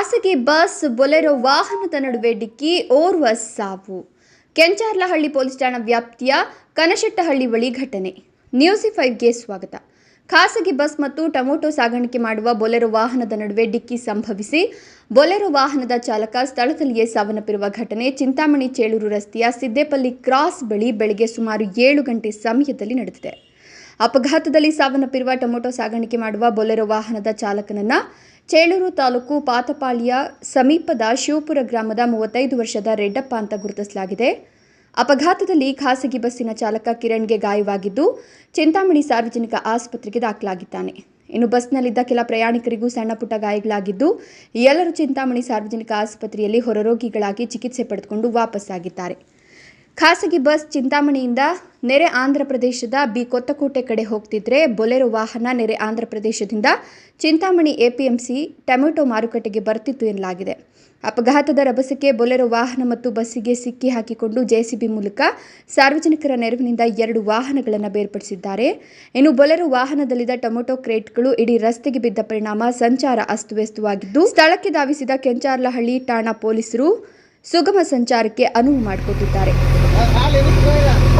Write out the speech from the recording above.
ಖಾಸಗಿ bus Bolero ವಾಹನದ ನಡುವೆ ಡಿಕ್ಕಿ, ಓರ್ವ ಸಾವು. ಕೆಂಚಾರ್ಲಹಳ್ಳಿ ಪೊಲೀಸ್ ಠಾಣಾ ವ್ಯಾಪ್ತಿಯ ಕನಶೆಟ್ಟಹಳ್ಳಿ ಬಳಿ ಘಟನೆ. ನ್ಯೂಸಿ ಫೈವ್ಗೆ ಸ್ವಾಗತ. ಖಾಸಗಿ ಬಸ್ ಮತ್ತು ಟೊಮೊಟೊ ಸಾಗಾಣಿಕೆ ಮಾಡುವ ಬೊಲೆರೋ ವಾಹನದ ನಡುವೆ ಡಿಕ್ಕಿ ಸಂಭವಿಸಿ, ಬೊಲೆರೋ ವಾಹನದ ಚಾಲಕ ಸ್ಥಳದಲ್ಲಿಯೇ ಸಾವನ್ನಪ್ಪಿರುವ ಘಟನೆ ಚಿಂತಾಮಣಿ ಚೇಳೂರು ರಸ್ತೆಯ ಸಿದ್ದೇಪಲ್ಲಿ ಕ್ರಾಸ್ ಬಳಿ ಬೆಳಗ್ಗೆ ಸುಮಾರು ಏಳು ಗಂಟೆ ಸಮಯದಲ್ಲಿ ನಡೆದಿದೆ. ಅಪಘಾತದಲ್ಲಿ ಸಾವನ್ನಪ್ಪಿರುವ ಟೊಮೊಟೊ ಸಾಗಾಣಿಕೆ ಮಾಡುವ ಬೊಲೆರೋ ವಾಹನದ ಚಾಲಕನನ್ನ ಚೇಳೂರು ತಾಲೂಕು ಪಾತಪಾಳ್ಯ ಸಮೀಪದ ಶಿವಪುರ ಗ್ರಾಮದ ಮೂವತ್ತೈದು ವರ್ಷದ ರೆಡ್ಡಪ್ಪ ಅಂತ ಗುರುತಿಸಲಾಗಿದೆ. ಅಪಘಾತದಲ್ಲಿ ಖಾಸಗಿ ಬಸ್ಸಿನ ಚಾಲಕ ಕಿರಣ್ಗೆ ಗಾಯವಾಗಿದ್ದು ಚಿಂತಾಮಣಿ ಸಾರ್ವಜನಿಕ ಆಸ್ಪತ್ರೆಗೆ ದಾಖಲಾಗಿದ್ದಾನೆ. ಇನ್ನು ಬಸ್ನಲ್ಲಿದ್ದ ಕೆಲ ಪ್ರಯಾಣಿಕರಿಗೂ ಸಣ್ಣ ಪುಟ್ಟ ಗಾಯಗಳಾಗಿದ್ದು ಎಲ್ಲರೂ ಚಿಂತಾಮಣಿ ಸಾರ್ವಜನಿಕ ಆಸ್ಪತ್ರೆಯಲ್ಲಿ ಹೊರರೋಗಿಗಳಾಗಿ ಚಿಕಿತ್ಸೆ ಪಡೆದುಕೊಂಡು ವಾಪಸ್ಸಾಗಿದ್ದಾರೆ. ಖಾಸಗಿ ಬಸ್ ಚಿಂತಾಮಣಿಯಿಂದ ನೆರೆ ಆಂಧ್ರ ಪ್ರದೇಶದ ಬಿ ಕೊತ್ತಕೋಟೆ ಕಡೆ ಹೋಗ್ತಿದ್ರೆ ಬೊಲೆರೋ ವಾಹನ ನೆರೆ ಆಂಧ್ರ ಪ್ರದೇಶದಿಂದ ಚಿಂತಾಮಣಿ ಎಪಿಎಂಸಿ ಟೊಮೆಟೊ ಮಾರುಕಟ್ಟೆಗೆ ಬರ್ತಿತ್ತು ಎನ್ನಲಾಗಿದೆ. ಅಪಘಾತದ ರಭಸಕ್ಕೆ ಬೊಲೆರೋ ವಾಹನ ಮತ್ತು ಬಸ್ಸಿಗೆ ಸಿಕ್ಕಿ ಹಾಕಿಕೊಂಡು ಜೆಸಿಬಿ ಮೂಲಕ ಸಾರ್ವಜನಿಕರ ನೆರವಿನಿಂದ ಎರಡು ವಾಹನಗಳನ್ನು ಬೇರ್ಪಡಿಸಿದ್ದಾರೆ. ಇನ್ನು ಬೊಲೆರೋ ವಾಹನದಲ್ಲಿದ್ದ ಟೊಮೆಟೊ ಕ್ರೇಟ್ಗಳು ಇಡೀ ರಸ್ತೆಗೆ ಬಿದ್ದ ಪರಿಣಾಮ ಸಂಚಾರ ಅಸ್ತವ್ಯಸ್ತವಾಗಿದ್ದು, ಸ್ಥಳಕ್ಕೆ ಧಾವಿಸಿದ ಕೆಂಚಾರ್ಲಹಳ್ಳಿ ಠಾಣಾ ಪೊಲೀಸರು ಸುಗಮ ಸಂಚಾರಕ್ಕೆ ಅನುವು ಮಾಡಿಕೊಟ್ಟಿದ್ದಾರೆ. lên đi người là